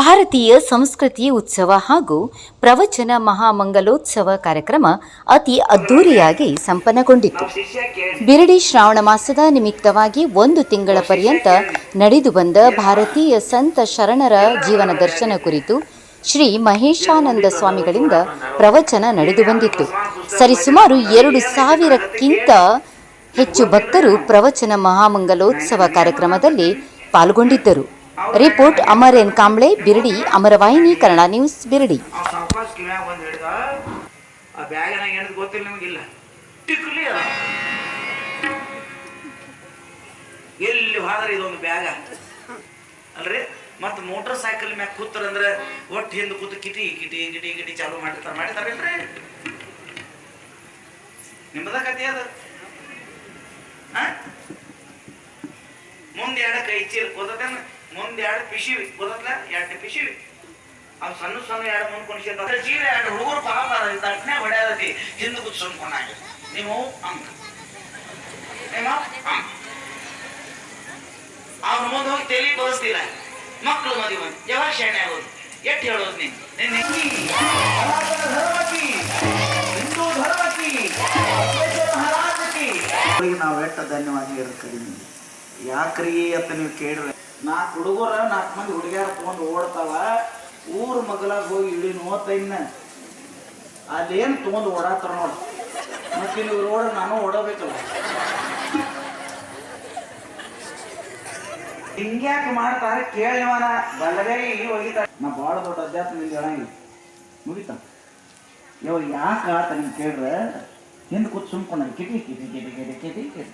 ಭಾರತೀಯ ಸಂಸ್ಕೃತಿ ಉತ್ಸವ ಹಾಗೂ ಪ್ರವಚನ ಮಹಾಮಂಗಲೋತ್ಸವ ಕಾರ್ಯಕ್ರಮ ಅತಿ ಅದ್ದೂರಿಯಾಗಿ ಸಂಪನ್ನಗೊಂಡಿತು ಬಿರಡಿ ಶ್ರಾವಣ ಮಾಸದ ನಿಮಿತ್ತವಾಗಿ ಒಂದು ತಿಂಗಳ ಪರ್ಯಂತ ನಡೆದು ಬಂದ ಭಾರತೀಯ ಸಂತ ಶರಣರ ಜೀವನ ದರ್ಶನ ಕುರಿತು ಶ್ರೀ ಮಹೇಶಾನಂದ ಸ್ವಾಮಿಗಳಿಂದ ಪ್ರವಚನ ನಡೆದು ಬಂದಿತ್ತು. ಸರಿಸುಮಾರು ಎರಡು ಸಾವಿರಕ್ಕಿಂತ ಹೆಚ್ಚು ಭಕ್ತರು ಪ್ರವಚನ ಮಹಾಮಂಗಲೋತ್ಸವ ಕಾರ್ಯಕ್ರಮದಲ್ಲಿ ಪಾಲ್ಗೊಂಡಿದ್ದರು. Report Amar N Kamble, Biradi, Amaravahini, Kannada news, Biradi. ಎಲ್ಲಿ ಹೋದ್ರೆ ಇದೊಂದು ಬ್ಯಾಗ? ಅಲ್ರಿ? ಮತ್ತು ಮೋಟರ್ ಸೈಕಲ್ ಮ್ಯಾಗ ಕೂತ್ರಂದ್ರೆ ಒಟ್ಟು ಹಿಂದೆ ಕೂತು ಕಿಟಿ ಕಿಟಿ ಕಿಟಿ ಕಿಟಿ ಚಾಲು ಮಾಡಿರ್ತಾರೆ ಇಲ್ರಿ ನಿಮ್ಮದ ಕತೆ ಅದ. ಮುಂದೆ ಎರಡಕ್ಕೆ ಚೀಲ ಗೊತ್ತೇನ ಮುಂದೆ ಎರಡು ಪಿಶಿವಿ ಗೊತ್ತಲ್ಲ ಎರಡು ಪಿಶಿವಿ ಅವ್ ಸಣ್ಣ ಸಣ್ಣ ಎರಡು ಮುಂದೆ ಕುಣಿಸಿರ್ತಾರೆ ಚೀಲ ಎರಡು ಹುಡುಗರು ಪಾಪ ದಟ್ಟನೆ ಹೊಡೆಯದತಿ ಹಿಂದೆ ಕೂತ್ ಸುಮ್ಕೊಂಡಾಗ ನೀವು ಅಂಕ. ನಿಮ್ಮ ಅಂಕ. ಅವ್ರ ಮುಂದೆ ಹೋಗಿ ತೆಲಿ ಬಯಸ್ತಿಲ್ಲ ಮಕ್ಕಳು ಮದಿ ಬಂದು. ಯಾವಾಗ ಶಾಣೆ ಆಗೋದು? ಎಟ್ಟು ಹೇಳೋದು ನೀನು? ಹಿಂದೂ ನಾವು ಎಟ್ಟ ಧನ್ಯವಾದ ಕಡಿಮೆ ಯಾಕ್ರಿ ಅಂತ ನೀವು ಕೇಳ್ರಿ ನಾಲ್ಕು ಹುಡುಗರ ನಾಲ್ಕು ಮಂದಿ ಹುಡುಗಿಯರ ತಗೊಂಡು ಓಡ್ತಾವ. ಊರ್ ಮಗಲಾಗ ಹೋಗಿ ಇಳಿ ನೋತೈನ ಅದೇನು ತಗೊಂಡು ಓಡಾತಾರ ನೋಡಿ. ಮತ್ತೆ ಇಲ್ಲಿ ಓಡ ನಾನು ಓಡಬೇಕಲ್ಲ. ಹಿಂಗ್ಯಾಕೆ ಮಾಡ್ತಾರೆ ಕೇಳಿವನ ಬಲಗೈ ಹೋಗಿತಾರೆ ನಾ ಭಾಳ ದೊಡ್ಡ ಅಧ್ಯಾತ್ಮದಿಂದ ಹೇಳಂಗಿಲ್ಲ. ಮುಗಿತ? ಇವಾಗ ಯಾಕೆ ಆತ ನಿಮ್ಗೆ ಕೇಳ್ರೆ? ಹಿಂದೆ ಕೂತ್ ಸುಮ್ಕೊಂಡ ಕಿಟಿ ಕಿಟಿ ಕಿಟಿ ಕಿಟಿ ಕಿಟಿ ಕಿಟಿ.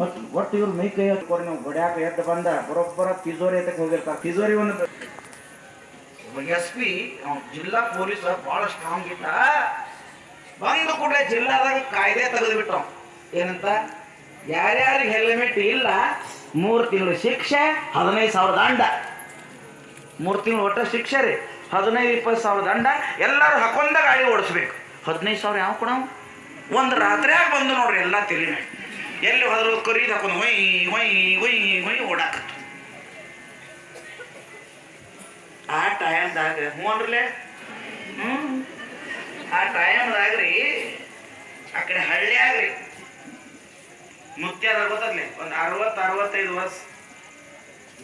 ಮತ್ತು ಒಟ್ಟು ಇವ್ರು ಮೈ ಕೈ ಹತ್ಕೊಂಡು ನಾವು ಗೊಡ್ಯಾಕ ಎದ್ದು ಬಂದ ಬರೋಬ್ಬರ ತಿಜೋರಿ ಎತ್ತಕ್ಕೆ ಹೋಗಿರ್ತಾರೆ. ತಿಜೋರಿ ಒಂದು ಎಸ್ ಪಿ ಜಿಲ್ಲಾ ಪೊಲೀಸ್ ಭಾಳ ಸ್ಟ್ರಾಂಗ್ ಇಟ್ಟ ಬಂದ ಕೂಡಲೇ ಜಿಲ್ಲಾದಾಗ ಕಾಯ್ದೆ ತೆಗೆದುಬಿಟ್ಟು ಏನಂತ? ಯಾರ್ಯಾರಿಗೆ ಹೆಲ್ಮೆಟ್ ಇಲ್ಲ, ಮೂರು ತಿಂಗಳು ಶಿಕ್ಷೆ, ಹದಿನೈದು ಸಾವಿರ ದಂಡ. ಮೂರು ತಿಂಗಳು ಒಟ್ಟ ಶಿಕ್ಷೆ ರೀ, ಹದಿನೈದು, ಇಪ್ಪತ್ತು ಸಾವಿರ ದಂಡ, ಎಲ್ಲರೂ ಹಾಕೊಂಡ ಗಾಡಿ ಓಡಿಸ್ಬೇಕು. ಹದಿನೈದು ಸಾವಿರ ಯಾವ ಕೊಡವು ಒಂದು ರಾತ್ರಿಯಾಗ ಬಂದು ನೋಡ್ರಿ ಎಲ್ಲ ತಿಳಿನ ಎಲ್ಲಿ ಹೋದ್ರು ಕರಿ ಹಾಕೊಂಡು ಹೊಯ್ ಹೊಯ್ ಹೊಯ್ ಹೊಯ್ ಓಡಾಕತ್ತು. ಆ ಟೈಮ್ದಾಗ ಹ್ಞೂ ಅಂದ್ರಲೆ? ಹ್ಞೂ ಆ ಟೈಮ್ದಾಗ್ರಿ ಆ ಕಡೆ ಹಳ್ಳಿ ಆಗ್ರಿ ಮುತ್ಯಾದ ಗೊತ್ತದ್ಲೆ? ಒಂದು ಅರವತ್ತು, ಅರವತ್ತೈದು ವರ್ಷ.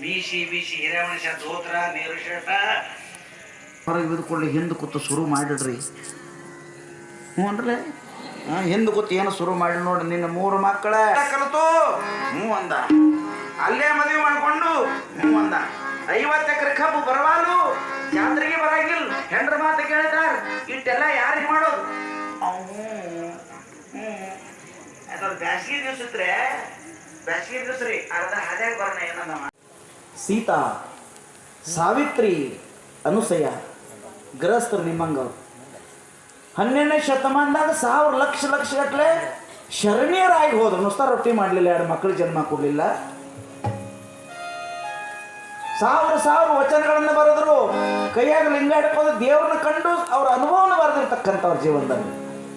ಮೀಸಿ ಬೀಸಿ ಹಿರೇಮನುಷ್ಯ ಧೋತ್ರ ನೀರು ಶರ್ಟ ಹೊರಗೆ ಬಿದ್ದುಕೊಳ್ಳಿ, ಹಿಂದೆ ಕೂತು ಶುರು ಮಾಡಿಡ್ರಿ. ಹ್ಞೂ ಅನ್ರಲೆ ಹಾಂ ಹಿಂದೆ ಗೊತ್ತು ಏನು ಶುರು ಮಾಡಿ ನೋಡಿ ನಿನ್ನ ಮೂರು ಮಕ್ಕಳ. ಕಲಿತು. ಹ್ಞೂ ಅಂದ. ಅಲ್ಲೇ ಮದುವೆ ಮಾಡಿಕೊಂಡು. ಹ್ಞೂ ಅಂದ. ಐವತ್ತು ಎಕರೆ ಕಬ್ಬು ಬರವಾಲು ಜಾತ್ರೆಗೆ ಬರಂಗಿಲ್ಲ. ಹೆಂಡ್ರ ಮಾತು ಕೇಳ್ತಾರ. ಇಷ್ಟೆಲ್ಲ ಯಾರಿಗೆ ಮಾಡೋದು? ಹ್ಞೂ ಹ್ಞೂ. ಅದ್ರ ಬ್ಯಾಸಿಗೆ ದಿವಸ ಇದ್ರೆ ಬ್ಯಾಸಿಗೆ ದಿವಸ ರೀ. ಅರ್ಧ ಹಾದ್ಯಾಗ ಬರೋಣ ಏನಂದ ಸೀತಾ ಸಾವಿತ್ರಿ ಅನುಸಯ ಗೃಹಸ್ಥರು ನಿಮ್ಮಂಗವ್ರು. ಹನ್ನೆರಡನೇ ಶತಮಾನದಾಗ ಸಾವಿರ ಲಕ್ಷ ಲಕ್ಷ ಗಟ್ಟಲೆ ಶರಣ್ಯರಾಗಿ ಹೋದ್ರು. ನುಸ್ತಾ ರೊಟ್ಟಿ ಮಾಡಲಿಲ್ಲ, ಎರಡು ಮಕ್ಕಳು ಜನ್ಮ ಕೊಡಲಿಲ್ಲ. ಸಾವಿರ ಸಾವಿರ ವಚನಗಳನ್ನು ಬರೆದ್ರು. ಕೈಯಾಗ ಲಿಂಗ ಹಿಡ್ಕೊಂಡು ದೇವ್ರನ್ನ ಕಂಡು ಅವ್ರ ಅನುಭವನ ಬರೆದಿರ್ತಕ್ಕಂಥವ್ರ ಜೀವನದಲ್ಲಿ.